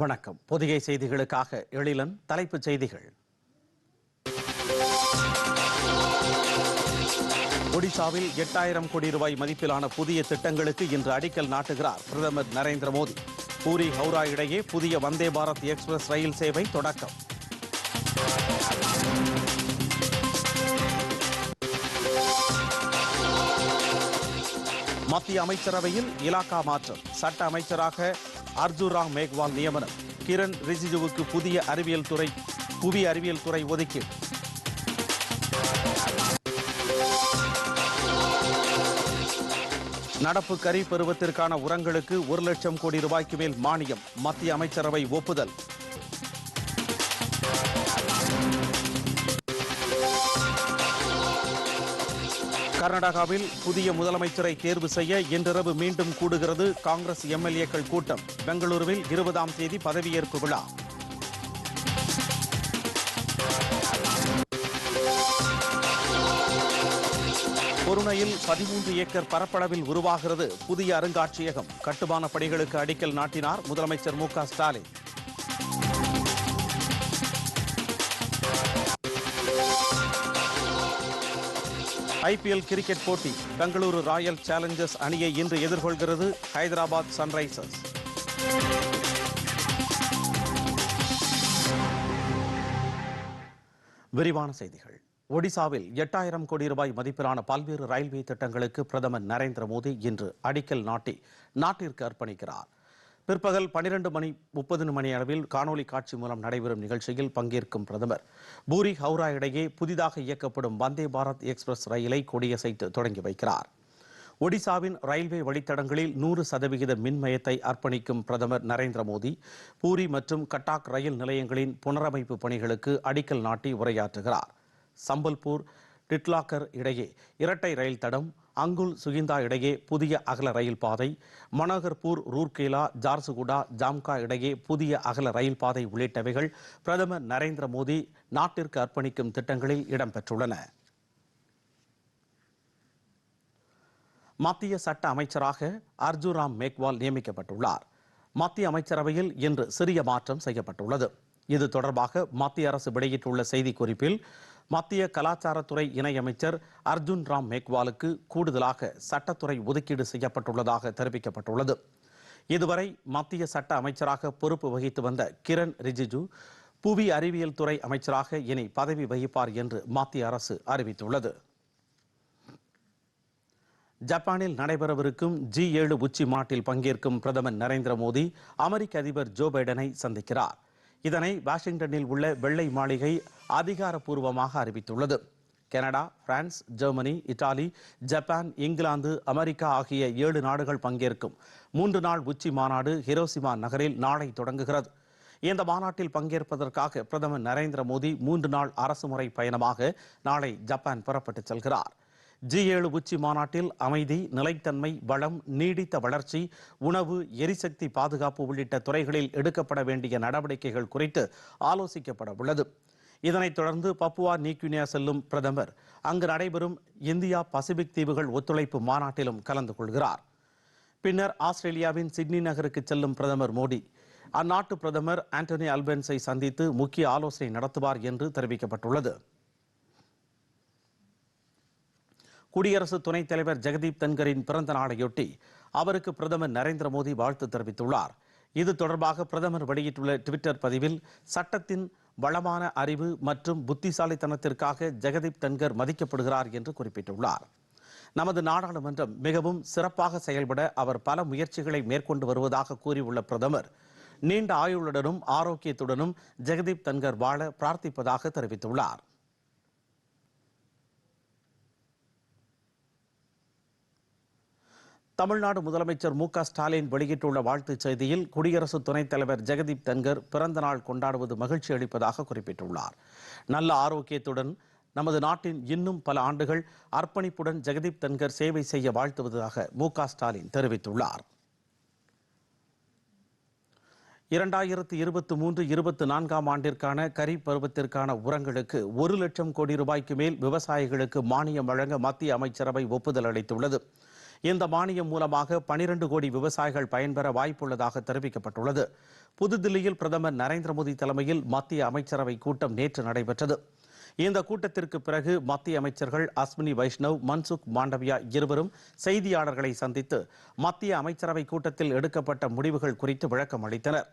வணக்கம். பொதிகை செய்திகளுக்காக எழிலன் தலைப்புச் செய்திகள். ஒடிசாவில் எட்டாயிரம் கோடி ரூபாய் மதிப்பிலான புதிய திட்டங்களுக்கு இன்று அடிக்கல் நாட்டுகிறார் பிரதமர் நரேந்திர மோடி. பூரி ஹவுரா இடையே புதிய வந்தே பாரத் எக்ஸ்பிரஸ் ரயில் சேவை தொடக்கம். மத்திய அமைச்சரவையில் இலாக்கா மாற்றம். சட்ட அமைச்சராக அர்ஜுன் ராம் மேக்வால் நியமனம். கிரண் ரிஜிஜுவுக்கு புதிய அறிவியல் துறை புவி அறிவியல் துறை ஒதுக்கீடு. நடப்பு கரி பருவத்திற்கான உரங்களுக்கு ஒரு லட்சம் கோடி ரூபாய்க்கு மேல் மானியம் மத்திய அமைச்சரவை ஒப்புதல். கர்நாடகாவில் புதிய முதலமைச்சரை தேர்வு செய்ய இன்றிரவு மீண்டும் கூடுகிறது காங்கிரஸ் எம்எல்ஏக்கள் கூட்டம். பெங்களூருவில் இருபதாம் தேதி பதவியேற்பு விழா. பொருணையில் பதிமூன்று ஏக்கர் பரப்பளவில் உருவாகிறது புதிய அருங்காட்சியகம். கட்டுமான பணிகளுக்கு அடிக்கல் நாட்டினார் முதலமைச்சர் மு க ஸ்டாலின். ஐபிஎல் கிரிக்கெட் போட்டி பெங்களூரு ராயல் சேலஞ்சர்ஸ் அணியை இன்று எதிர்கொள்கிறது ஹைதராபாத் சன்ரைசர்ஸ். விரிவான செய்திகள். ஒடிசாவில் எட்டாயிரம் கோடி ரூபாய் மதிப்பிலான பல்வேறு ரயில்வே திட்டங்களுக்கு பிரதமர் நரேந்திர மோடி இன்று அடிக்கல் நாட்டி நாட்டிற்கு அர்ப்பணிக்கிறார். பிற்பகல் பனிரெண்டு மணி முப்பது மணி அளவில் காணொலி காட்சி மூலம் நடைபெறும் நிகழ்ச்சியில் பங்கேற்கும் பிரதமர். பூரி ஹவுரா இடையே புதிதாக இயக்கப்படும் வந்தே பாரத் எக்ஸ்பிரஸ் ரயிலை கொடியசைத்து தொடங்கி வைக்கிறார். ஒடிசாவின் ரயில்வே வழித்தடங்களில் நூறு சதவிகித மின்மயத்தை அர்ப்பணிக்கும் பிரதமர் நரேந்திர மோடி பூரி மற்றும் கட்டாக் ரயில் நிலையங்களின் புனரமைப்பு பணிகளுக்கு அடிக்கல் நாட்டி உரையாற்றுகிறார். சம்பல்பூர் டிட்லாக்கர் இடையே இரட்டை ரயில் தடம் அங்குல் சுகிந்தா இடையே புதிய அகல ரயில் பாதை மனோகர்பூர் ரூர்கேலா ஜார்சுகுடா ஜாம்கா இடையே புதிய அகல ரயில் பாதை உள்ளிட்டவைகள் பிரதமர் நரேந்திர மோடி நாட்டிற்கு அர்ப்பணிக்கும் திட்டங்களில் இடம்பெற்றுள்ளன. மத்திய சட்ட அமைச்சராக அர்ஜுராம் மேக்வால் நியமிக்கப்பட்டுள்ளார். மத்திய அமைச்சரவையில் இன்று சிறிய மாற்றம் செய்யப்பட்டுள்ளது. இது தொடர்பாக மத்திய அரசு வெளியிட்டுள்ள செய்திக்குறிப்பில் மத்திய கலாச்சாரத்துறை இணையமைச்சர் அர்ஜுன் ராம் மேக்வாலுக்கு கூடுதலாக சட்டத்துறை ஒதுக்கீடு செய்யப்பட்டுள்ளதாக தெரிவிக்கப்பட்டுள்ளது. இதுவரை மத்திய சட்ட அமைச்சராக பொறுப்பு வகித்து வந்த கிரண் ரிஜிஜு புவி அறிவியல் துறை அமைச்சராக இனி பதவி வகிப்பார் என்று மத்திய அரசு அறிவித்துள்ளது. ஜப்பானில் நடைபெறவிருக்கும் ஜி ஏழு உச்சி மாட்டில் பங்கேற்கும் பிரதமர் நரேந்திர மோடி அமெரிக்க அதிபர் ஜோ பைடனை சந்திக்கிறார். இதனை வாஷிங்டனில் உள்ள வெள்ளை மாளிகை அதிகாரப்பூர்வமாக அறிவித்துள்ளது. Canada France Germany Italy Japan England America ஆகிய ஏழு நாடுகள் பங்கேற்கும். மூன்று நாள் உச்சி மாநாடு ஹிரோசிமா நகரில் நாளை தொடங்குகிறது. இந்த மாநாட்டில் பங்கேற்பதற்காக பிரதமர் நரேந்திர மோடி மூன்று நாள் அரசுமுறை பயணமாக நாளை ஜப்பான் புறப்பட்டுச் செல்கிறார். ஜி ஏழு உச்சி மாநாட்டில் அமைதி நிலைத்தன்மை வளம் நீடித்த வளர்ச்சி உணவு எரிசக்தி பாதுகாப்பு உள்ளிட்ட துறைகளில் எடுக்கப்பட வேண்டிய நடவடிக்கைகள் குறித்து ஆலோசிக்கப்பட உள்ளது. இதனைத் தொடர்ந்து பப்புவா நியூகினியா செல்லும் பிரதமர். அங்கு நடைபெறும் இந்தியா பசிபிக் தீவுகள் ஒத்துழைப்பு மாநாட்டிலும் கலந்து கொள்கிறார். பின்னர் ஆஸ்திரேலியாவின் சிட்னி நகருக்கு செல்லும் பிரதமர் மோடி. அந்நாட்டு பிரதமர் ஆண்டனி அல்பென்ஸை சந்தித்து முக்கிய ஆலோசனை நடத்துவார் என்று தெரிவிக்கப்பட்டுள்ளது. குடியரசு துணைத் தலைவர் ஜெகதீப் தன்கரின் பிறந்த நாளையொட்டி அவருக்கு பிரதமர் நரேந்திர மோடி வாழ்த்து தெரிவித்துள்ளார். இது தொடர்பாக பிரதமர் வெளியிட்டுள்ள டுவிட்டர் பதிவில் சட்டத்தின் வளமான அறிவு மற்றும் புத்திசாலித்தனத்திற்காக ஜெகதீப் தன்கர் மதிக்கப்படுகிறார் என்று குறிப்பிட்டுள்ளார். நமது நாடாளுமன்றம் மிகவும் சிறப்பாக செயல்பட அவர் பல முயற்சிகளை மேற்கொண்டு வருவதாக கூறியுள்ள பிரதமர் நீண்ட ஆயுளுடனும் ஆரோக்கியத்துடனும் ஜெகதீப் தன்கர் வாழ பிரார்த்திப்பதாக தெரிவித்துள்ளார். தமிழ்நாடு முதலமைச்சர் மு க ஸ்டாலின் வெளியிட்டுள்ள வாழ்த்துச் செய்தியில் குடியரசு துணைத் தலைவர் ஜெகதீப் தன்கர் பிறந்த நாள் கொண்டாடுவது மகிழ்ச்சி அளிப்பதாக குறிப்பிட்டுள்ளார். நல்ல ஆரோக்கியத்துடன் நமது நாட்டின் இன்னும் பல ஆண்டுகள் அர்ப்பணிப்புடன் ஜெகதீப் தன்கர் சேவை செய்ய வாழ்த்துவதாக மு க ஸ்டாலின் தெரிவித்துள்ளார். இரண்டாயிரத்து இருபத்தி மூன்று இருபத்தி நான்காம் ஆண்டிற்கான கரி பருவத்திற்கான உரங்களுக்கு ஒரு லட்சம் கோடி ரூபாய்க்கு மேல் விவசாயிகளுக்கு மானியம் வழங்க மத்திய அமைச்சரவை ஒப்புதல் அளித்துள்ளது. இந்த மானியம் மூலமாக பனிரெண்டு கோடி விவசாயிகள் பயன்பெற வாய்ப்புள்ளதாக தெரிவிக்கப்பட்டுள்ளது. புதுதில்லியில் பிரதமர் நரேந்திர மோடி தலைமையில் மத்திய அமைச்சரவை கூட்டம் நேற்று நடைபெற்றது. இந்த கூட்டத்திற்கு பிறகு மத்திய அமைச்சர்கள் அஸ்வினி வைஷ்ணவ் மன்சுக் மாண்டவியா இருவரும் செய்தியாளர்களை சந்தித்து மத்திய அமைச்சரவை கூட்டத்தில் எடுக்கப்பட்ட முடிவுகள் குறித்து விளக்கம் அளித்தனர்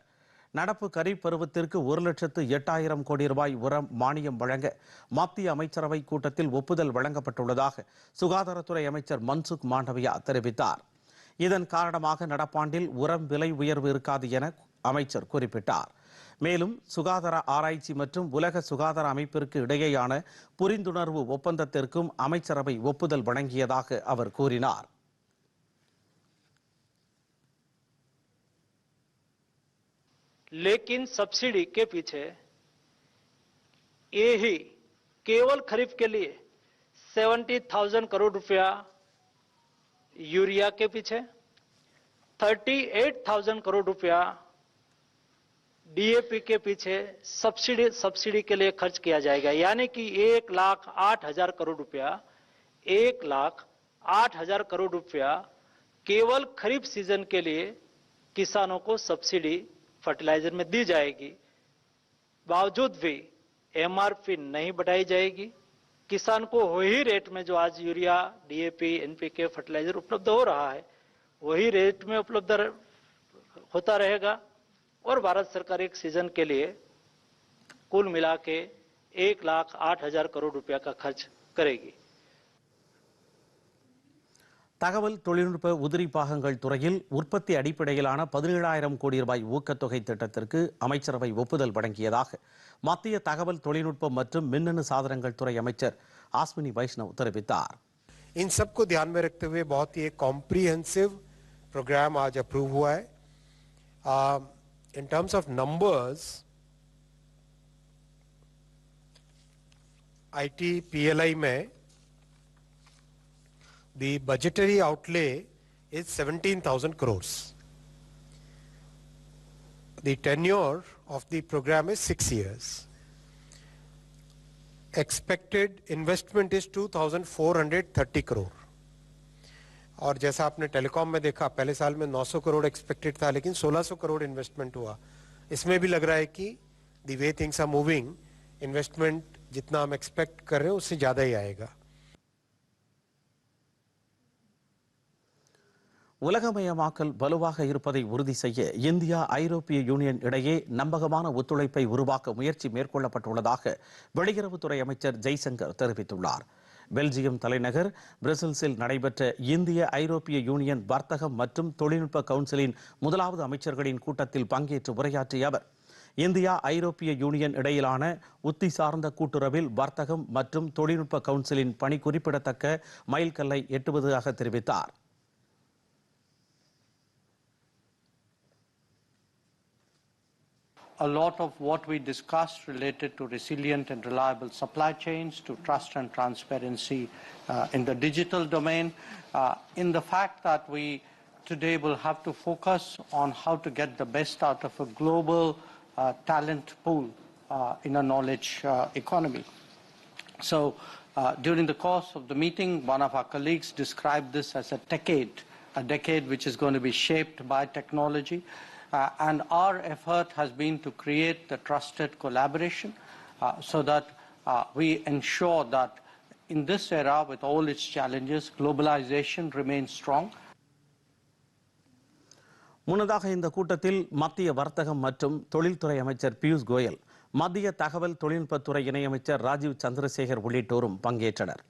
நடப்பு கரீப் பருவத்திற்கு ஒரு லட்சத்து எட்டாயிரம் கோடி ரூபாய் உரம் மானியம் வழங்க மத்திய அமைச்சரவை கூட்டத்தில் ஒப்புதல் வழங்கப்பட்டுள்ளதாக சுகாதாரத்துறை அமைச்சர் மன்சுக் மாண்டவியா தெரிவித்தார். இதன் காரணமாக நடப்பாண்டில் உரம் விலை உயர்வு இருக்காது என அமைச்சர் குறிப்பிட்டார். மேலும் சுகாதார ஆராய்ச்சி மற்றும் உலக சுகாதார அமைப்பிற்கு இடையேயான புரிந்துணர்வு ஒப்பந்தத்திற்கும் அமைச்சரவை ஒப்புதல் வழங்கியதாக அவர் கூறினார். लेकिन सब्सिडी के पीछे ये ही केवल खरीफ के लिए सेवेंटी थाउज़ेंड करोड़ रुपया यूरिया के पीछे, थर्टी एट थाउज़ेंड करोड़ रुपया डीएपी के पीछे सब्सिडी सब्सिडी के लिए खर्च किया जाएगा। यानी कि एक लाख आठ हज़ार करोड़ रुपया, एक लाख आठ हज़ार करोड़ रुपया केवल खरीफ सीज़न के लिए किसानों को सब्सिडी फर्टिलाइज़र में दी जाएगी, बावजूद भी एमआरपी नहीं बढ़ाई जाएगी। किसान को वही रेट में जो आज यूरिया डीएपी एनपीके फर्टिलाइज़र उपलब्ध हो रहा है, वही रेट में उपलब्ध होता रहेगा। और भारत सरकार एक सीज़न के लिए कुल मिला के एक लाख आठ हज़ार करोड़ रुपया का खर्च करेगी। தகவல் தொழில்நுட்ப உதிரி பாகங்கள் துறையில் உற்பத்தி அடிப்படையிலான பதினேழாயிரம் கோடி ரூபாய் ஊக்கத்தொகை திட்டத்திற்கு அமைச்சரவை ஒப்புதல் வழங்கியதாக மத்திய தகவல் தொழில்நுட்பம் மற்றும் மின்னணு சாதனங்கள் துறை அமைச்சர் ஆஸ்வினி வைஷ்ணவ் தெரிவித்தார் इन सबको ध्यान में रखते हुए बहुत ही एक कॉम्प्रिहेंसिव प्रोग्राम आज अप्रूव हुआ है in terms of numbers IT PLI में the budgetary outlay is 17000 crores. The tenure of the program is 6 years. Expected investment is 2430 crore और जैसा आपने टेलीकॉम में देखा, पहले साल में 900 करोड़ एक्सपेक्टेड था, लेकिन 1600 करोड़ इन्वेस्टमेंट हुआ। इसमें भी लग रहा है कि the way things are moving investment जितना हम एक्सपेक्ट कर रहे हैं, उससे ज़्यादा ही आएगा। உலகமயமாக்கல் வலுவாக இருப்பதை உறுதி செய்ய இந்தியா ஐரோப்பிய யூனியன் இடையே நம்பகமான ஒத்துழைப்பை உருவாக்க முயற்சி மேற்கொள்ளப்பட்டுள்ளதாக வெளியுறவுத்துறை அமைச்சர் ஜெய்சங்கர் தெரிவித்துள்ளார். பெல்ஜியம் தலைநகர் பிரசல்ஸில் நடைபெற்ற இந்திய ஐரோப்பிய யூனியன் வர்த்தகம் மற்றும் தொழில்நுட்ப கவுன்சிலின் முதலாவது அமைச்சர்களின் கூட்டத்தில் பங்கேற்று உரையாற்றிய அவர் இந்தியா ஐரோப்பிய யூனியன் இடையிலான உத்தி சார்ந்த கூட்டுறவில் வர்த்தகம் மற்றும் தொழில்நுட்ப கவுன்சிலின் பணி குறிப்பிடத்தக்க மைல்கல்லை எட்டுவதாக தெரிவித்தார். A lot of what we discussed related to resilient and reliable supply chains, to trust and transparency uh, in the digital domain, uh, in the fact that we today will have to focus on how to get the best out of a global uh, talent pool uh, in a knowledge uh, economy. So uh, during the course of the meeting, one of our colleagues described this as a decade, a decade which is going to be shaped by technology. Uh, and our effort has been to create the trusted collaboration uh, so that uh, we ensure that in this era, with all its challenges, globalization remains strong. முன்னதாக இந்த கூட்டத்தில் மத்திய வர்த்தகம் மற்றும் தொழில்துறை அமைச்சர் பியூஷ் கோயல் மத்திய தகவல் தொழில்நுட்பத்துறை இணையமைச்சர் ராஜீவ் சந்திரசேகர் உள்ளிட்டோரும் பங்கேற்றனர்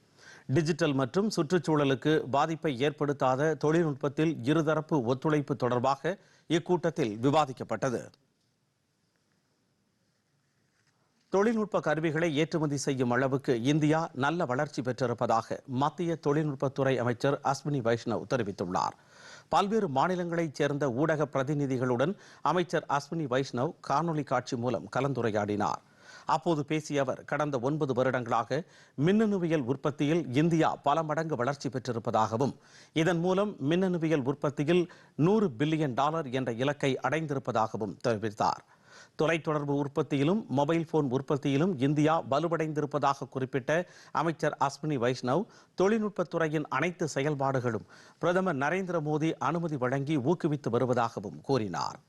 டிஜிட்டல் மற்றும் சுற்றுச்சூழலுக்கு பாதிப்பை ஏற்படுத்தாத தொழில்நுட்பத்தில் இருதரப்பு ஒத்துழைப்பு தொடர்பாக இக்கூட்டத்தில் விவாதிக்கப்பட்டது. தொழில்நுட்ப கருவிகளை ஏற்றுமதி செய்யும் அளவுக்கு இந்தியா நல்ல வளர்ச்சி பெற்றிருப்பதாக மத்திய தொழில்நுட்பத்துறை அமைச்சர் அஸ்வினி வைஷ்ணவ் தெரிவித்துள்ளார். பல்வேறு மாநிலங்களைச் சேர்ந்த ஊடக பிரதிநிதிகளுடன் அமைச்சர் அஸ்வினி வைஷ்ணவ் காணொலி காட்சி மூலம் கலந்துரையாடினார். அப்போது பேசிய அவர் கடந்த ஒன்பது வருடங்களாக மின்னணுவியல் உற்பத்தியில் இந்தியா பல மடங்கு வளர்ச்சி பெற்றிருப்பதாகவும் இதன் மூலம் மின்னணுவியல் உற்பத்தியில் நூறு பில்லியன் டாலர் என்ற இலக்கை அடைந்திருப்பதாகவும் தெரிவித்தார். தொலைத்தொடர்பு உற்பத்தியிலும் மொபைல் போன் உற்பத்தியிலும் இந்தியா வலுவடைந்திருப்பதாக குறிப்பிட்ட அமைச்சர் அஸ்வினி வைஷ்ணவ் தொழில்நுட்பத்துறையின் அனைத்து செயல்பாடுகளும் பிரதமர் நரேந்திர மோடி அனுமதி வழங்கி ஊக்குவித்து வருவதாகவும் கூறினார்.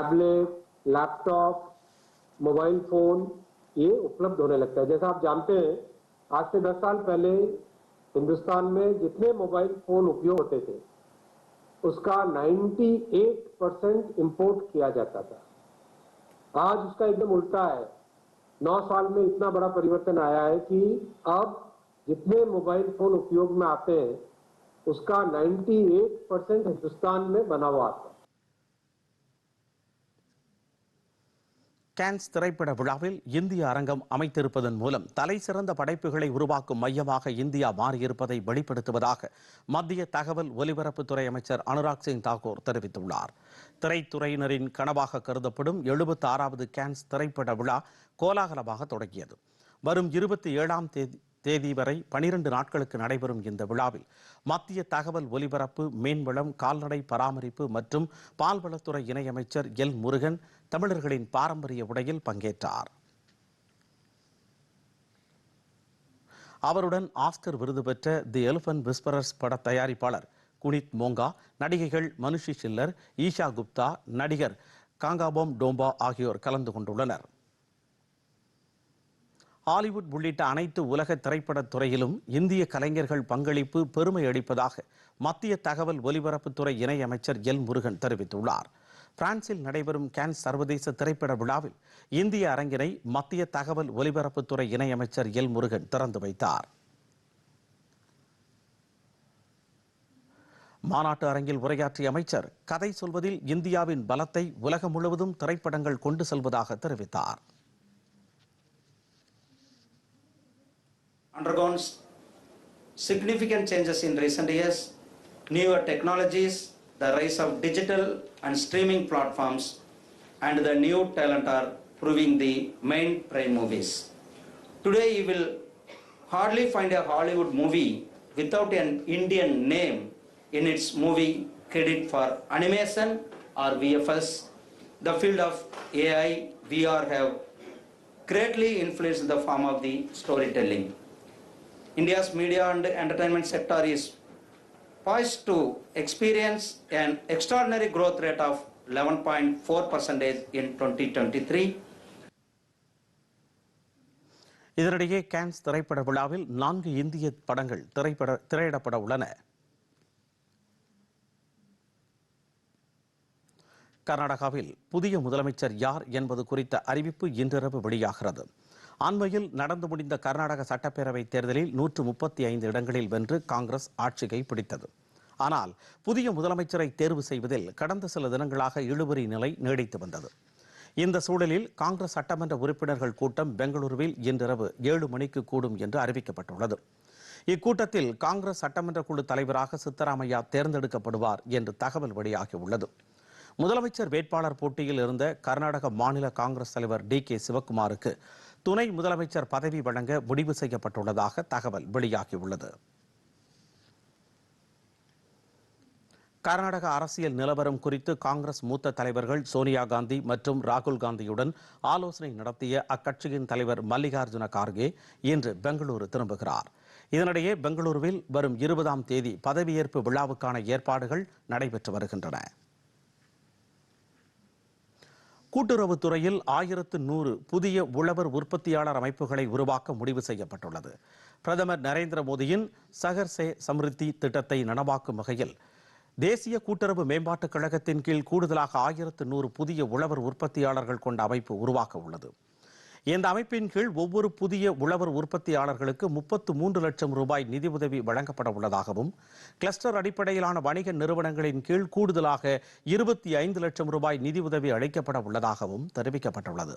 टैबलेट लैपटॉप मोबाइल फ़ोन ये उपलब्ध होने लगता है। जैसा आप जानते हैं, आज से 10 साल पहले हिंदुस्तान में जितने मोबाइल फ़ोन उपयोग होते थे, उसका 98 परसेंट इम्पोर्ट किया जाता था। आज उसका एकदम उल्टा है। नौ साल में इतना बड़ा परिवर्तन आया है कि अब जितने मोबाइल फ़ोन उपयोग में आते हैं, उसका 98 परसेंट हिंदुस्तान में बना हुआ आता है। கேன்ஸ் திரைப்பட விழாவில் இந்திய அரங்கம் அமைத்திருப்பதன் மூலம் தலை சிறந்த படைப்புகளை உருவாக்கும் மையமாக இந்தியா மாறியிருப்பதை வெளிப்படுத்துவதாக மத்திய தகவல் ஒலிபரப்புத்துறை அமைச்சர் அனுராக் சிங் தாக்கூர் தெரிவித்துள்ளார். திரைத்துறையினரின் கனவாக கருதப்படும் எழுபத்தி ஆறாவது கேன்ஸ் திரைப்பட விழா கோலாகலமாக தொடங்கியது. வரும் இருபத்தி ஏழாம் தேதி தேதி வரை பனிரெண்டு நாட்களுக்கு நடைபெறும் இந்த விழாவில் மத்திய தகவல் ஒலிபரப்பு மீன்வளம் கால்நடை பராமரிப்பு மற்றும் பால்வளத்துறை இணையமைச்சர் எல் முருகன் தமிழர்களின் பாரம்பரிய உடையில் பங்கேற்றார். அவருடன் ஆஸ்கர் விருது பெற்ற தி எலிபன் விஸ்பரர்ஸ் பட தயாரிப்பாளர் குனித் மோங்கா நடிகைகள் மனுஷி சில்லர் ஈஷா குப்தா நடிகர் காங்காபோம் டோம்பா ஆகியோர் கலந்து கொண்டுள்ளனர். ஹாலிவுட் உள்ளிட்ட அனைத்து உலக திரைப்படத் துறையிலும் இந்திய கலைஞர்கள் பங்களிப்பு பெருமை அளிப்பதாக மத்திய தகவல் ஒலிபரப்புத்துறை இணையமைச்சர் எல் முருகன் தெரிவித்துள்ளார். பிரான்சில் நடைபெறும் கேன்ஸ் சர்வதேச திரைப்பட விழாவில் இந்திய அரங்கினை மத்திய தகவல் ஒலிபரப்புத்துறை இணையமைச்சர் எல் முருகன் திறந்து வைத்தார். மாநாட்டு அரங்கில் உரையாற்றிய அமைச்சர் கதை சொல்வதில் இந்தியாவின் பலத்தை உலகம் முழுவதும் திரைப்படங்கள் கொண்டு செல்வதாக தெரிவித்தார். Undergone significant changes in recent years. Newer technologies, the rise of digital and streaming platforms, and the new talent are proving the mainstream movies. Today, you will hardly find a Hollywood movie without an Indian name in its movie credit for animation or VFS. The field of AI, VR have greatly influenced the form of the storytelling. India's media and entertainment sector is poised to experience an extraordinary growth rate of 11.4% in 2023. இதனிடையே Cannes திரைப்பட விழாவில் நான்கு இந்திய படங்கள் திரைப்பட திரையிடப்பட உள்ளன கர்நாடகாவில் புதிய முதலமைச்சர் யார் என்பது குறித்த அறிவிப்பு இன்றிரவு வெளியாகிறது அண்மையில் நடந்து முடிந்த கர்நாடக சட்டப்பேரவை தேர்தலில் நூற்று முப்பத்தி ஐந்து இடங்களில் வென்று காங்கிரஸ் ஆட்சியை பிடித்தது. ஆனால் புதிய முதலமைச்சரை தேர்வு செய்வதில் கடந்த சில தினங்களாக இழுபறி நிலை நீடித்து வந்தது. இந்த சூழலில் காங்கிரஸ் சட்டமன்ற உறுப்பினர்கள் கூட்டம் பெங்களூருவில் இன்றிரவு ஏழு மணிக்கு கூடும் என்று அறிவிக்கப்பட்டுள்ளது. இக்கூட்டத்தில் காங்கிரஸ் சட்டமன்ற குழு தலைவராக சித்தராமையா தேர்ந்தெடுக்கப்படுவார் என்று தகவல் வெளியாகியுள்ளது. முதலமைச்சர் வேட்பாளர் போட்டியில் இருந்த கர்நாடக மாநில காங்கிரஸ் தலைவர் டி கே சிவக்குமாருக்கு துணை முதலமைச்சர் பதவி வழங்க முடிவு செய்யப்பட்டுள்ளதாக தகவல் வெளியாகியுள்ளது. கர்நாடக அரசியல் நிலவரம் குறித்து காங்கிரஸ் மூத்த தலைவர்கள் சோனியா காந்தி மற்றும் ராகுல் காந்தியுடன் ஆலோசனை நடத்திய அக்கட்சியின் தலைவர் மல்லிகார்ஜுன கார்கே இன்று பெங்களூரு திரும்புகிறார். இதனிடையே பெங்களூருவில் வரும் இருபதாம் தேதி பதவியேற்பு விழாவுக்கான ஏற்பாடுகள் நடைபெற்று வருகின்றன. கூட்டுறவுத்துறையில் ஆயிரத்து நூறு புதிய உழவர் உற்பத்தியாளர் அமைப்புகளை உருவாக்க முடிவு செய்யப்பட்டுள்ளது. பிரதமர் நரேந்திர மோடியின் சகர் சே சம்ருத்தி திட்டத்தை நனவாக்கும் வகையில் தேசிய கூட்டுறவு மேம்பாட்டுக் கழகத்தின் கீழ் கூடுதலாக ஆயிரத்து நூறு புதிய உழவர் உற்பத்தியாளர்கள் கொண்ட அமைப்பு உருவாக்க உள்ளது. இந்த அமைப்பின் கீழ் ஒவ்வொரு புதிய உழவர் உற்பத்தியாளர்களுக்கு முப்பத்து மூன்று லட்சம் ரூபாய் நிதியுதவி வழங்கப்பட உள்ளதாகவும் கிளஸ்டர் அடிப்படையிலான வணிக நிறுவனங்களின் கீழ் கூடுதலாக இருபத்தி ஐந்து லட்சம் ரூபாய் நிதியுதவி அளிக்கப்பட உள்ளதாகவும் தெரிவிக்கப்பட்டுள்ளது.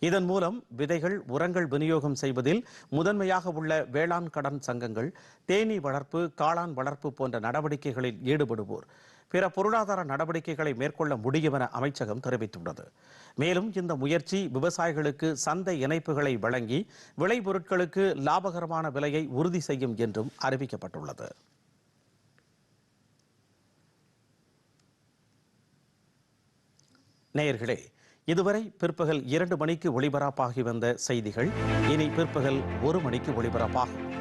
இதன் மூலம் விதைகள் உரங்கள் விநியோகம் செய்வதில் முதன்மையாக உள்ள வேளாண் கடன் சங்கங்கள் தேனீ வளர்ப்பு காளான் வளர்ப்பு போன்ற நடவடிக்கைகளில் ஈடுபடுவோர் பிற பொருளாதார நடவடிக்கைகளை மேற்கொள்ள முடியும் என அமைச்சகம் தெரிவித்துள்ளது. மேலும் இந்த முயற்சி விவசாயிகளுக்கு சந்தை இணைப்புகளை வழங்கி விளைபொருட்களுக்கு லாபகரமான விலையை உறுதி செய்யும் என்றும் அறிவிக்கப்பட்டுள்ளது. நேயர்களே இதுவரை பிற்பகல் இரண்டு மணிக்கு ஒளிபரப்பாகி வந்த செய்திகள் இனி பிற்பகல் ஒரு மணிக்கு ஒளிபரப்பாகும்.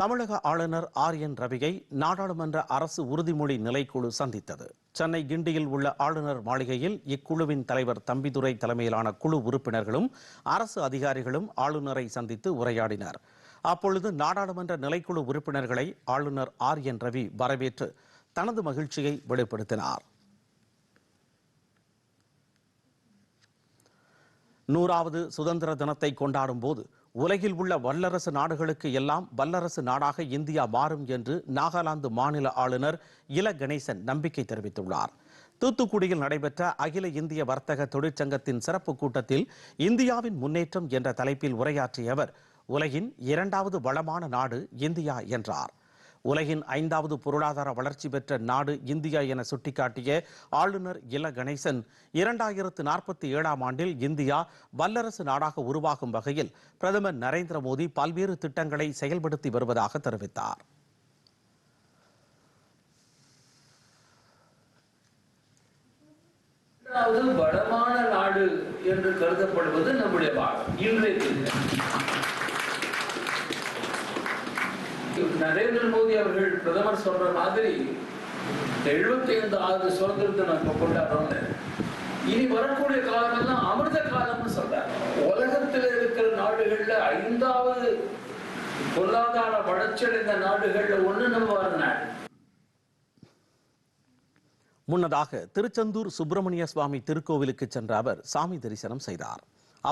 தமிழக ஆளுநர் ஆர் என் ரவியை நாடாளுமன்ற அரசு உறுதிமொழி நிலைக்குழு சந்தித்தது. சென்னை கிண்டியில் உள்ள ஆளுநர் மாளிகையில் இக்குழுவின் தலைவர் தம்பிதுரை தலைமையிலான குழு உறுப்பினர்களும் அரசு அதிகாரிகளும் ஆளுநரை சந்தித்து உரையாடினர். அப்பொழுது நாடாளுமன்ற நிலைக்குழு உறுப்பினர்களை ஆளுநர் ஆர் என் ரவி வரவேற்று தனது மகிழ்ச்சியை வெளிப்படுத்தினார். நூறாவது சுதந்திர தினத்தை கொண்டாடும் போது உலகில் உள்ள வல்லரசு நாடுகளுக்கு எல்லாம் வல்லரசு நாடாக இந்தியா மாறும் என்று நாகாலாந்து மாநில ஆளுநர் இல கணேசன் நம்பிக்கை தெரிவித்துள்ளார். தூத்துக்குடியில் நடைபெற்ற அகில இந்திய வர்த்தக தொழிற்சங்கத்தின் சிறப்பு கூட்டத்தில் இந்தியாவின் முன்னேற்றம் என்ற தலைப்பில் உரையாற்றிய அவர் உலகின் இரண்டாவது வளமான நாடு இந்தியா என்றார். உலகின் ஐந்தாவது பொருளாதார வளர்ச்சி பெற்ற நாடு இந்தியா என சுட்டிக்காட்டிய ஆளுநர் இல கணேசன் இரண்டாயிரத்து நாற்பத்தி ஏழாம் ஆண்டில் இந்தியா வல்லரசு நாடாக உருவாகும் வகையில் பிரதமர் நரேந்திர மோடி பல்வேறு திட்டங்களை செயல்படுத்தி வருவதாக தெரிவித்தார். வளமான நாடு என்று கருதப்படுவது நம்முடைய பாடம் இன்றைக்கு. நரேந்திர மோடி அவர்கள் பிரதமர் சொல்ற மாதிரி எழுபத்தி ஐந்து ஆறு சுதந்திரத்தை நம்ம கொண்டாடுறோம் இனி வரக்கூடிய காலம் எல்லாம் அமிர்த காலம்னு சொல்றாங்க. உலகத்தில் இருக்கிற நாடுகள்ல ஐந்தாவது பொருளாதார வளர்ச்சியடைந்த நாடுகள்ல ஒண்ணு நம்ம நாடு முன்னதாக திருச்செந்தூர் சுப்பிரமணிய சுவாமி திருக்கோவிலுக்கு சென்ற அவர் சாமி தரிசனம் செய்தார்.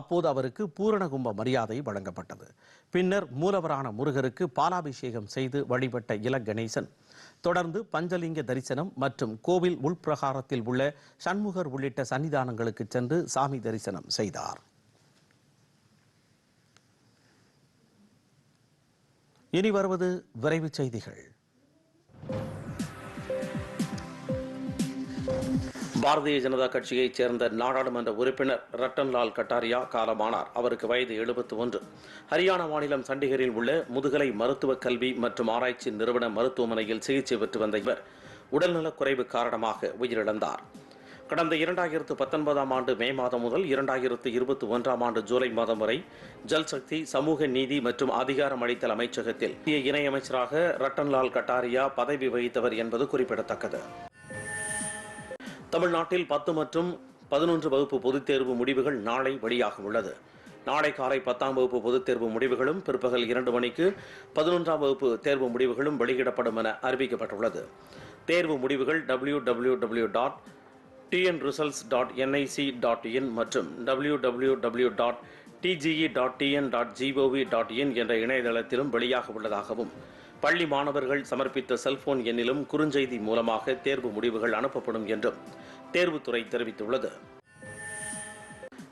அப்போது அவருக்கு பூரணகும்ப மரியாதை வழங்கப்பட்டது. பின்னர் மூலவரான முருகருக்கு பாலாபிஷேகம் செய்து வழிபட்ட இல கணேசன் தொடர்ந்து பஞ்சலிங்க தரிசனம் மற்றும் கோவில் உள்பிரகாரத்தில் உள்ள சண்முகர் உள்ளிட்ட சன்னிதானங்களுக்கு சென்று சாமி தரிசனம் செய்தார். இனி வருவது விரைவு செய்திகள். பாரதிய ஜனதா கட்சியைச் சேர்ந்த நாடாளுமன்ற உறுப்பினர் ரட்டன்லால் கட்டாரியா காலமானார். அவருக்கு வயது எழுபத்து ஒன்று ஹரியானா மாநிலம் சண்டிகரில் உள்ள முதுகலை மருத்துவக் கல்வி மற்றும் ஆராய்ச்சி நிறுவன மருத்துவமனையில் சிகிச்சை பெற்று வந்த இவர் உடல்நலக் குறைவு காரணமாக உயிரிழந்தார். கடந்த இரண்டாயிரத்து பத்தொன்பதாம் ஆண்டு மே மாதம் முதல் இரண்டாயிரத்து இருபத்தி ஒன்றாம் ஆண்டு ஜூலை மாதம் வரை ஜல்சக்தி சமூக நீதி மற்றும் அதிகாரம் அளித்தல் அமைச்சகத்தில் இணையமைச்சராக ரட்டன்லால் கட்டாரியா பதவி வகித்தவர் என்பது குறிப்பிடத்தக்கது. தமிழ்நாட்டில் பத்து மற்றும் பதினொன்று வகுப்பு பொதுத் தேர்வு முடிவுகள் நாளை வெளியாக உள்ளது. நாளை காலை பத்தாம் வகுப்பு பொதுத் தேர்வு முடிவுகளும் பிற்பகல் இரண்டு மணிக்கு பதினொன்றாம் வகுப்பு தேர்வு முடிவுகளும் வெளியிடப்படும் என அறிவிக்கப்பட்டுள்ளது. தேர்வு முடிவுகள் W W W dot TN results dot NIC dot in மற்றும் W W W dot DGE dot TN dot GOV dot in என்ற இணையதளத்திலும் வெளியாக உள்ளதாகவும் பள்ளி மாணவர்கள் சமர்ப்பித்த செல்போன் எண்ணிலும் குறுஞ்செய்தி மூலமாக தேர்வு முடிவுகள் அனுப்பப்படும் என்றும் தேர்வுத்துறை தெரிவித்துள்ளது.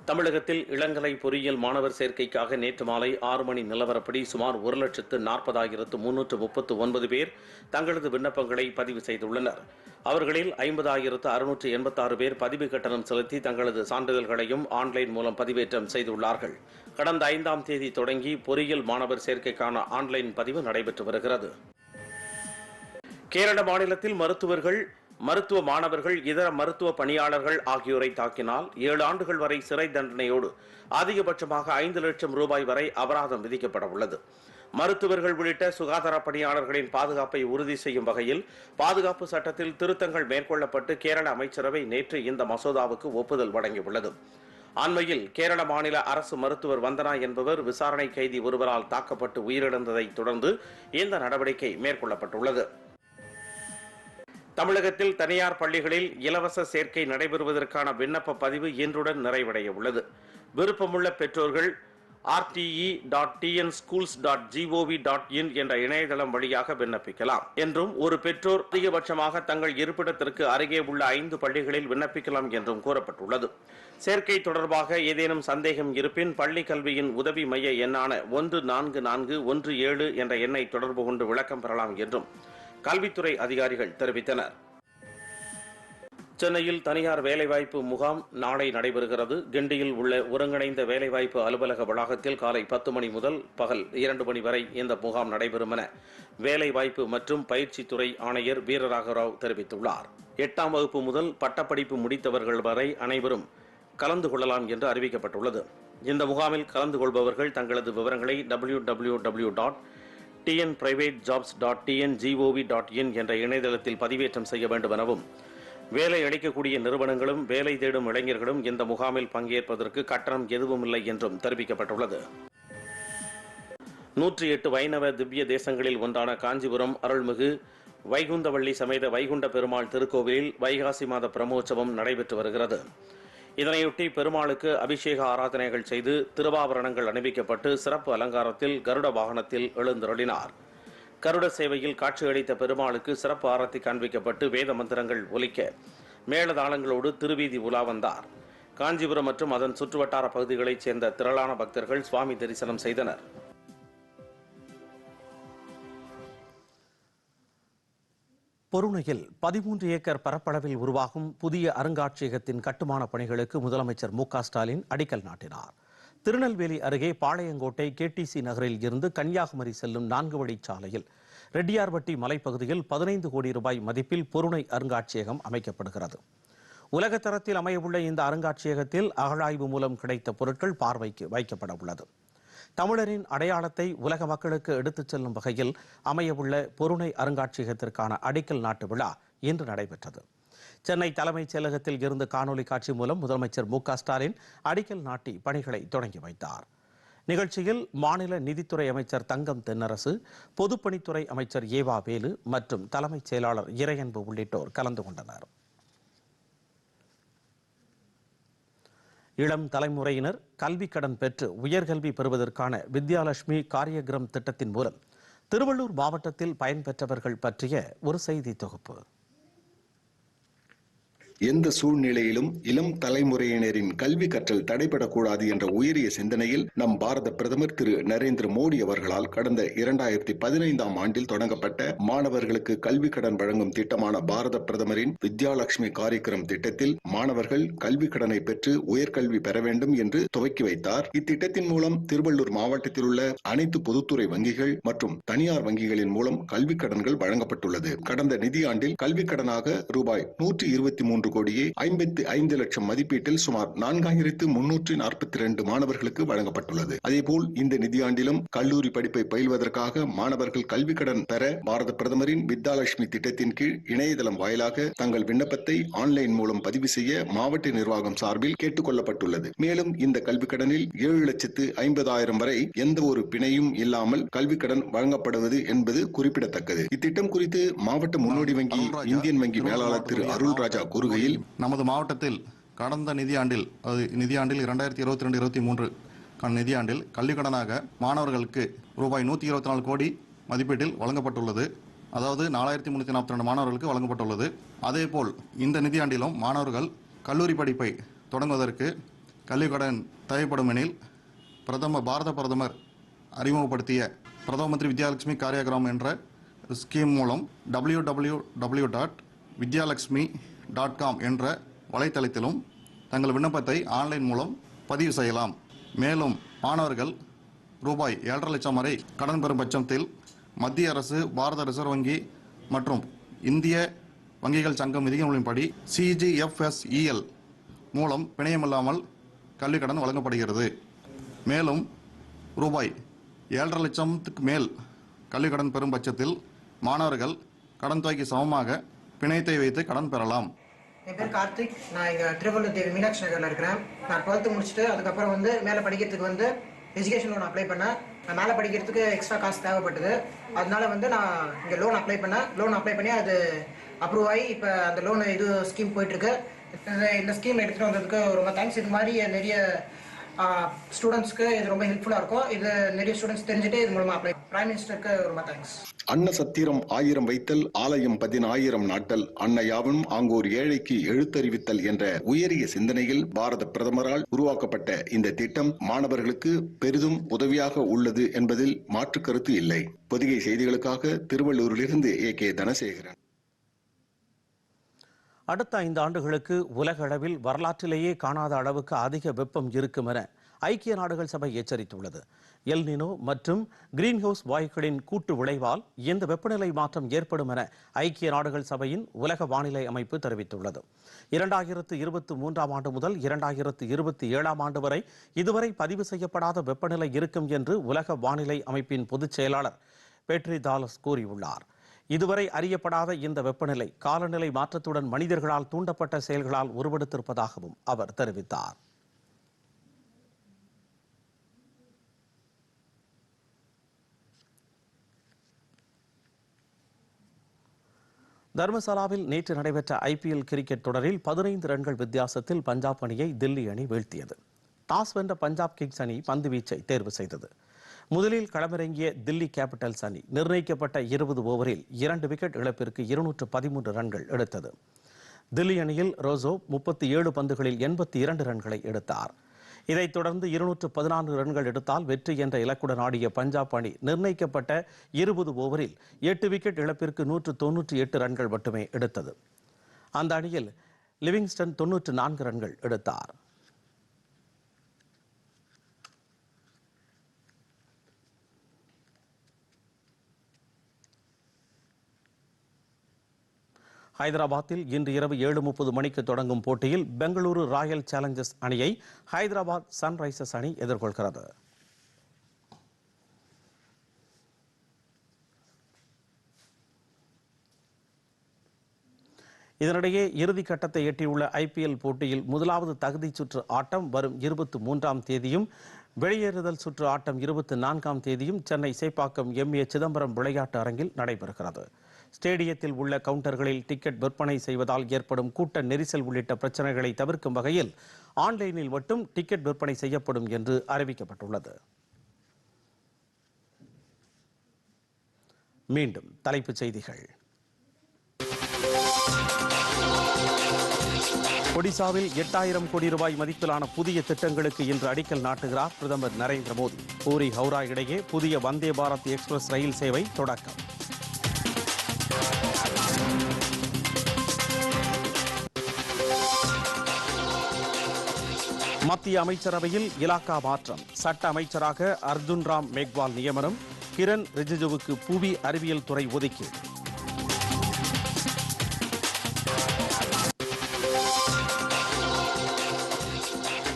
தமிழகத்தில் இளங்கலை பொறியியல் மாணவர் சேர்க்கைக்காக நேற்று மாலை ஆறு மணி நிலவரப்படி சுமார் ஒரு லட்சத்து நாற்பதாயிரத்து முன்னூற்று முப்பத்து ஒன்பது பேர் தங்களது விண்ணப்பங்களை பதிவு செய்துள்ளனர். அவர்களில் ஐம்பதாயிரத்து அறுநூற்று எண்பத்தாறு பேர் பதிவு கட்டணம் செலுத்தி தங்களது சான்றிதழ்களையும் ஆன்லைன் மூலம் பதிவேற்றம் செய்துள்ளார்கள். கடந்த ஐந்தாம் தேதி தொடங்கி பொறியியல் மாணவர் சேர்க்கைக்கான ஆன்லைன் பதிவு நடைபெற்று வருகிறது. கேரள மாநிலத்தில் மருத்துவர்கள் மருத்துவ மாணவர்கள் இதர மருத்துவ பணியாளர்கள் ஆகியோரை தாக்கினால் ஏழு ஆண்டுகள் வரை சிறை தண்டனையோடு அதிகபட்சமாக ஐந்து லட்சம் ரூபாய் வரை அபராதம் விதிக்கப்பட உள்ளது. மருத்துவர்கள் உள்ளிட்ட சுகாதார பணியாளர்களின் பாதுகாப்பை உறுதி செய்யும் வகையில் பாதுகாப்பு சட்டத்தில் திருத்தங்கள் மேற்கொள்ளப்பட்டு கேரள அமைச்சரவை நேற்று இந்த மசோதாவுக்கு ஒப்புதல் வழங்கியுள்ளது. அண்மையில் கேரள மாநில அரசு மருத்துவர் வந்தனா என்பவர் விசாரணை கைதி ஒருவரால் தாக்கப்பட்டு உயிரிழந்ததை தொடர்ந்து இந்த நடவடிக்கை மேற்கொள்ளப்பட்டுள்ளது. தமிழகத்தில் தனியார் பள்ளிகளில் இலவச சேர்க்கை நடைபெறுவதற்கான விண்ணப்ப பதிவு இன்றுடன் நிறைவடைய உள்ளது. விருப்பமுள்ள பெற்றோர்கள் RTE dot TN schools dot GOV dot in என்ற இணையதளம் வழியாக விண்ணப்பிக்கலாம். என்றும் ஒரு பெற்றோர் அதிகபட்சமாக தங்கள் இருப்பிடத்திற்கு அருகே உள்ள ஐந்து பள்ளிகளில் விண்ணப்பிக்கலாம் என்றும் கூறப்பட்டுள்ளது. சேர்க்கை தொடர்பாக ஏதேனும் சந்தேகம் இருப்பின் பள்ளி கல்வியின் உதவி மைய எண்ணான ஒன்று நான்கு நான்கு ஒன்று ஏழு என்ற எண்ணை தொடர்பு கொண்டு விளக்கம் பெறலாம் என்றும் கல்வித்துறை அதிகாரிகள் தெரிவித்தனர். சென்னையில் தனியார் வேலைவாய்ப்பு முகாம் நாளை நடைபெறுகிறது. கிண்டியில் உள்ள ஒருங்கிணைந்த வேலைவாய்ப்பு அலுவலக வளாகத்தில் காலை பத்து மணி முதல் பகல் இரண்டு மணி வரை இந்த முகாம் நடைபெறும் என வேலைவாய்ப்பு மற்றும் பயிற்சித்துறை ஆணையர் வீரராகராவ் தெரிவித்துள்ளார். எட்டாம் வகுப்பு முதல் பட்டப்படிப்பு முடித்தவர்கள் வரை அனைவரும் கலந்து கொள்ளலாம் என்று அறிவிக்கப்பட்டுள்ளது. இந்த முகாமில் கலந்து கொள்பவர்கள் தங்களது விவரங்களை W W W dot TN private jobs dot TN GOV dot in என்ற இணையதளத்தில் பதிவேற்றம் செய்ய வேண்டும் எனவும் வேலை அளிக்கக்கூடிய நிறுவனங்களும் வேலை தேடும் இளைஞர்களும் இந்த முகாமில் பங்கேற்பதற்கு கட்டணம் எதுவும் இல்லை என்றும் தெரிவிக்கப்பட்டுள்ளது. நூற்றி எட்டு வைணவ திவ்ய தேசங்களில் ஒன்றான காஞ்சிபுரம் அருள்மிகு வைகுந்தவள்ளி சமேத வைகுண்ட பெருமாள் திருக்கோவிலில் வைகாசி மாத பிரமோற்சவம் நடைபெற்று வருகிறது. இதனையொட்டி பெருமாளுக்கு அபிஷேக ஆராதனைகள் செய்து திருவாபரணங்கள் அணிவிக்கப்பட்டு சிறப்பு அலங்காரத்தில் கருட வாகனத்தில் எழுந்தருளினார். கருட சேவையில் காட்சியளித்த பெருமாளுக்கு சிறப்பு ஆரத்தி காண்பிக்கப்பட்டு வேத மந்திரங்கள் ஒலிக்க மேளதாளங்களோடு திருவீதி உலா வந்தார். காஞ்சிபுரம் மற்றும் அதன் சுற்றுவட்டார பகுதிகளைச் சேர்ந்த திரளான பக்தர்கள் சுவாமி தரிசனம் செய்தனர். பொருணையில் பதிமூன்று ஏக்கர் பரப்பளவில் உருவாகும் புதிய அருங்காட்சியகத்தின் கட்டுமான பணிகளுக்கு முதலமைச்சர் மு ஸ்டாலின் அடிக்கல் நாட்டினார். திருநெல்வேலி அருகே பாளையங்கோட்டை கேடிசி நகரில் இருந்து கன்னியாகுமரி செல்லும் நான்கு வழி சாலையில் ரெட்டியார்பட்டி மலைப்பகுதியில் பதினைந்து கோடி ரூபாய் மதிப்பில் பொருணை அருங்காட்சியகம் அமைக்கப்படுகிறது. உலகத்தரத்தில் அமையவுள்ள இந்த அருங்காட்சியகத்தில் அகழாய்வு மூலம் கிடைத்த பொருட்கள் பார்வைக்கு வைக்கப்பட உள்ளது. தமிழரின் அடையாளத்தை உலக மக்களுக்கு எடுத்துச் செல்லும் வகையில் அமையவுள்ள பொருணை அருங்காட்சியகத்திற்கான அடிக்கல் நாட்டு விழா இன்று நடைபெற்றது. சென்னை தலைமைச் செயலகத்தில் இருந்து காணொலி காட்சி மூலம் முதலமைச்சர் மு ஸ்டாலின் அடிக்கல் நாட்டி பணிகளை தொடங்கி வைத்தார். நிகழ்ச்சியில் மாநில நிதித்துறை அமைச்சர் தங்கம் தென்னரசு பொதுப்பணித்துறை அமைச்சர் ஏவா வேலு மற்றும் தலைமைச் செயலாளர் இறையன்பு உள்ளிட்டோர் கலந்து கொண்டனர். இளம் தலைமுறையினர் கல்வி கடன் பெற்று உயர்கல்வி பெறுவதற்கான வித்யாலட்சுமி காரியகிரம் திட்டத்தின் மூலம் திருவள்ளூர் மாவட்டத்தில் பயன்பெற்றவர்கள் பற்றிய ஒரு செய்தி தொகுப்பு. எந்த சூழ்நிலையிலும் இளம் தலைமுறையினரின் கல்வி கற்றல் தடைபடக்கூடாது என்ற உயரிய சிந்தனையில் நம் பாரத பிரதமர் திரு நரேந்திர மோடி அவர்களால் கடந்த இரண்டாயிரத்தி பதினைந்தாம் ஆண்டில் தொடங்கப்பட்ட மாணவர்களுக்கு கல்வி கடன் வழங்கும் திட்டமான பாரத பிரதமரின் வித்யாலட்சுமி காரியக்கிரம் திட்டத்தில் மாணவர்கள் கல்வி கடனை பெற்று உயர்கல்வி பெற வேண்டும் என்று துவக்கி வைத்தார். இத்திட்டத்தின் மூலம் திருவள்ளூர் மாவட்டத்தில் உள்ள அனைத்து பொதுத்துறை வங்கிகள் மற்றும் தனியார் வங்கிகளின் மூலம் கல்வி கடன்கள் வழங்கப்பட்டுள்ளது. கடந்த நிதியாண்டில் கல்வி கடனாக ரூபாய் நூற்றி இருபத்தி மூன்று கோடியே ஐம்பத்தி ஐந்து லட்சம் மதிப்பீட்டில் சுமார் நான்காயிரத்து முன்னூற்றி நாற்பத்தி இரண்டு மாணவர்களுக்கு வழங்கப்பட்டுள்ளது. அதேபோல் இந்த நிதியாண்டிலும் கல்லூரி படிப்பை பயில்வதற்காக மாணவர்கள் கல்வி கடன் பெற பாரத பிரதமரின் வித்யாலட்சுமி திட்டத்தின் கீழ் இணையதளம் வாயிலாக தங்கள் விண்ணப்பத்தை ஆன்லைன் மூலம் பதிவு செய்ய மாவட்ட நிர்வாகம் சார்பில் கேட்டுக் கொள்ளப்பட்டுள்ளது. மேலும் இந்த கல்வி கடனில் ஏழு லட்சத்து ஐம்பதாயிரம் வரை எந்த ஒரு பிணையும் இல்லாமல் கல்வி கடன் வழங்கப்படுவது என்பது குறிப்பிடத்தக்கது. இத்திட்டம் குறித்து மாவட்ட முன்னோடி வங்கி இந்தியன் வங்கி மேலாளர் திரு அருள்ராஜா கூறுகையில் நமது மாவட்டத்தில் கடந்த நிதியாண்டில் அது நிதியாண்டில் இரண்டாயிரத்தி இருபத்தி ரெண்டு இருபத்தி மூன்று நிதியாண்டில் கல்விக் கடனாக மாணவர்களுக்கு ரூபாய் நூற்றி இருபத்தி நாலு கோடி மதிப்பீட்டில் வழங்கப்பட்டுள்ளது. அதாவது நாலாயிரத்தி முன்னூற்றி நாற்பத்தி ரெண்டு மாணவர்களுக்கு வழங்கப்பட்டுள்ளது. அதேபோல் இந்த நிதியாண்டிலும் மாணவர்கள் கல்லூரி படிப்பை தொடங்குவதற்கு கல்விக் கடன் தேவைப்படும் எனில் பிரதமர் பாரத பிரதமர் அறிமுகப்படுத்திய பிரதம மந்திரி வித்யாலட்சுமி காரியகிராம் என்ற ஸ்கீம் மூலம் W W W dot Vidyalakshmi dot com என்ற வலைத்தளத்திலும் தங்கள் விண்ணப்பத்தை ஆன்லைன் மூலம் பதிவு செய்யலாம். மேலும் மாணவர்கள் ரூபாய் ஏழரை லட்சம் வரை கடன் பெறும் பட்சத்தில் மத்திய அரசு பாரத ரிசர்வ் வங்கி மற்றும் இந்திய வங்கிகள் சங்கம் விதிகளின்படி சிஜிஎஃப்எஸ்இஎல் மூலம் பிணையமில்லாமல் கல்விக் கடன் வழங்கப்படுகிறது. மேலும் ரூபாய் ஏழரை லட்சத்துக்கு மேல் கல்விக் கடன் பெறும் பட்சத்தில் மாணவர்கள் கடன் தொகைக்கு சமமாக பிணையத்தை வைத்து கடன் பெறலாம். என் பேர் கார்த்திக். நான் இங்கே திருவள்ளூர் தேவி மீனாட்சி நகரில் இருக்கிறேன். நான் டுவெல்த்து முடிச்சுட்டு அதுக்கப்புறம் வந்து மேலே படிக்கிறதுக்கு வந்து எஜுகேஷன் லோன் அப்ளை பண்ணேன். நான் மேலே படிக்கிறதுக்கு எக்ஸ்ட்ரா காசு தேவைப்பட்டது. அதனால வந்து நான் இங்கே லோன் அப்ளை பண்ணேன். லோன் அப்ளை பண்ணி அது அப்ரூவ் ஆகி இப்போ அந்த லோன் இது ஸ்கீம் போயிட்டுருக்கு இந்த ஸ்கீம் எடுத்துகிட்டு வந்ததுக்கு ரொம்ப தேங்க்ஸ் இது மாதிரி நிறைய ஸ்டூடெண்ட்ஸ்க்கு இது ரொம்ப ஹெல்ப்ஃபுல்லாக இருக்கும். இது நிறைய ஸ்டூடெண்ட்ஸ் தெரிஞ்சுட்டு இது மூலமாக அப்ளை பிரைம் மினிஸ்டருக்கு ரொம்ப தேங்க்ஸ் அன்ன சத்திரம் ஆயிரம் வைத்தல் ஆலயம் பதினாயிரம் நாட்டல் அன்னையாவும் ஆங்கோர் ஏழைக்கு எழுத்தறிவித்தல் என்ற உயரிய சிந்தனையில் பாரத பிரதமரால் உருவாக்கப்பட்ட இந்த திட்டம் மாணவர்களுக்கு பெரிதும் உதவியாக உள்ளது என்பதில் மாற்று கருத்து இல்லை. பொதிகை செய்திகளுக்காக திருவள்ளூரிலிருந்து ஏ கே தனசேகரன். அடுத்த ஐந்து ஆண்டுகளுக்கு உலக அளவில் வரலாற்றிலேயே காணாத அளவுக்கு அதிக வெப்பம் இருக்கும் என ஐக்கிய நாடுகள் சபை எச்சரித்துள்ளது. எல்னினோ மற்றும் கிரீன்ஹவுஸ் வாயுக்களின் கூட்டு விளைவால் இந்த வெப்பநிலை மாற்றம் ஏற்படும் என ஐக்கிய நாடுகள் சபையின் உலக வானிலை அமைப்பு தெரிவித்துள்ளது. இரண்டாயிரத்து இருபத்தி மூன்றாம் ஆண்டு முதல் இரண்டாயிரத்து இருபத்தி ஏழாம் ஆண்டு வரை இதுவரை பதிவு செய்யப்படாத வெப்பநிலை இருக்கும் என்று உலக வானிலை அமைப்பின் பொதுச் செயலாளர் பேட்ரி தாலஸ் கூறியுள்ளார். இதுவரை அறியப்படாத இந்த வெப்பநிலை காலநிலை மாற்றத்துடன் மனிதர்களால் தூண்டப்பட்ட செயல்களால் உருவெடுத்திருப்பதாகவும் அவர் தெரிவித்தார். தர்மசாலாவில் நேற்று நடைபெற்ற ஐபிஎல் கிரிக்கெட் தொடரில் பதினைந்து ரன்கள் வித்தியாசத்தில் பஞ்சாப் அணியை தில்லி அணி வீழ்த்தியது. டாஸ் வென்ற பஞ்சாப் கிங்ஸ் அணி பந்துவீச்சை தேர்வு செய்தது. முதலில் களமிறங்கிய தில்லி கேபிட்டல்ஸ் அணி நிர்ணயிக்கப்பட்ட இருபது ஓவரில் இரண்டு விக்கெட் இழப்பிற்கு இருநூற்று பதிமூன்று ரன்கள் எடுத்தது. தில்லி அணியில் ரோசோ முப்பத்தி ஏழு பந்துகளில் எண்பத்தி இரண்டு ரன்களை எடுத்தார். இதைத் தொடர்ந்து இருநூற்று பதினான்கு ரன்கள் எடுத்தால் வெற்றி என்ற இலக்குடன் ஆடிய பஞ்சாப் அணி நிர்ணயிக்கப்பட்ட இருபது ஓவரில் எட்டு விக்கெட் இழப்பிற்கு நூற்று தொன்னூற்றி எட்டு ரன்கள் மட்டுமே எடுத்தது. அந்த அணியில் லிவிங்ஸ்டன் தொன்னூற்று நான்கு ரன்கள் எடுத்தார். ஹைதராபாத்தில் இன்று இரவு ஏழு முப்பது மணிக்கு தொடங்கும் போட்டியில் பெங்களூரு ராயல் சேலஞ்சர்ஸ் அணியை ஹைதராபாத் சன்ரைசர்ஸ் அணி எதிர்கொள்கிறது. இதனிடையே இறுதிக்கட்டத்தை எட்டியுள்ள ஐபிஎல் போட்டியில் முதலாவது தகுதிச் சுற்று ஆட்டம் வரும் இருபத்தி மூன்றாம் தேதியும் வெளியேறுதல் சுற்று ஆட்டம் இருபத்தி நான்காம் தேதியும் சென்னை சேப்பாக்கம் எம் ஏ சிதம்பரம் விளையாட்டு அரங்கில் நடைபெறுகிறது. ஸ்டேடியத்தில் உள்ள கவுண்டர்களில் டிக்கெட் விற்பனை செய்வதால் ஏற்படும் கூட்ட நெரிசல் உள்ளிட்ட பிரச்சனைகளை தவிர்க்கும் வகையில் ஆன்லைனில் மட்டும் டிக்கெட் விற்பனை செய்யப்படும் என்று அறிவிக்கப்பட்டுள்ளது. மீண்டும் தலைப்புச் செய்திகள். ஒடிசாவில் எட்டாயிரம் கோடி ரூபாய் மதிப்பிலான புதிய திட்டங்களுக்கு இன்று அடிக்கல் நாட்டுகிறார் பிரதமர் நரேந்திர மோடி. பூரி ஹவுரா இடையே புதிய வந்தே பாரத் எக்ஸ்பிரஸ் ரயில் சேவை தொடக்கம். மத்திய அமைச்சரவையில் இலாக்கா மாற்றம். சட்ட அமைச்சராக அர்ஜுன் ராம் மேக்வால் நியமனம். கிரண் ரிஜிஜுவுக்கு புவி அறிவியல் துறை ஒதுக்கீடு.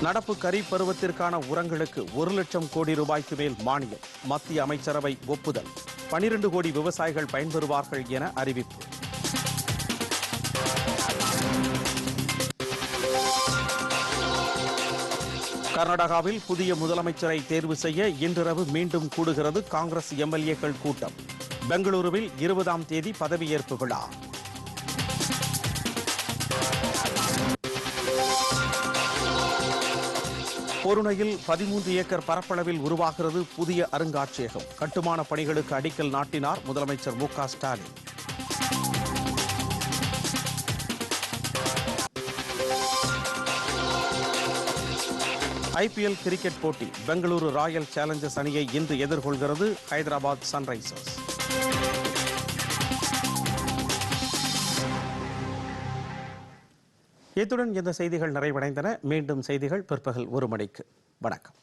நடப்பு கரீப் பருவத்திற்கான உரங்களுக்கு ஒரு லட்சம் கோடி ரூபாய்க்கு மேல் மானியம். மத்திய அமைச்சரவை ஒப்புதல். பனிரெண்டு கோடி விவசாயிகள் பயன்பெறுவார்கள் என அறிவிப்பு. கர்நாடகாவில் புதிய முதலமைச்சரை தேர்வு செய்ய இன்றிரவு மீண்டும் கூடுகிறது காங்கிரஸ் எம்எல்ஏக்கள் கூட்டம். பெங்களூருவில் இருபதாம் தேதி பதவியேற்பு விழா. பொருணையில் பதிமூன்று ஏக்கர் பரப்பளவில் உருவாகிறது புதிய அருங்காட்சியகம். கட்டுமான பணிகளுக்கு அடிக்கல் நாட்டினார் முதலமைச்சர் மு ஸ்டாலின். ஐபிஎல் கிரிக்கெட் போட்டி பெங்களூரு ராயல் சேலஞ்சர்ஸ் அணியை இன்று எதிர்கொள்கிறது ஹைதராபாத் சன்ரைசர்ஸ். இத்துடன் இந்த செய்திகள் நிறைவடைந்தன. மீண்டும் செய்திகள் பிற்பகல் ஒரு மணிக்கு. வணக்கம்.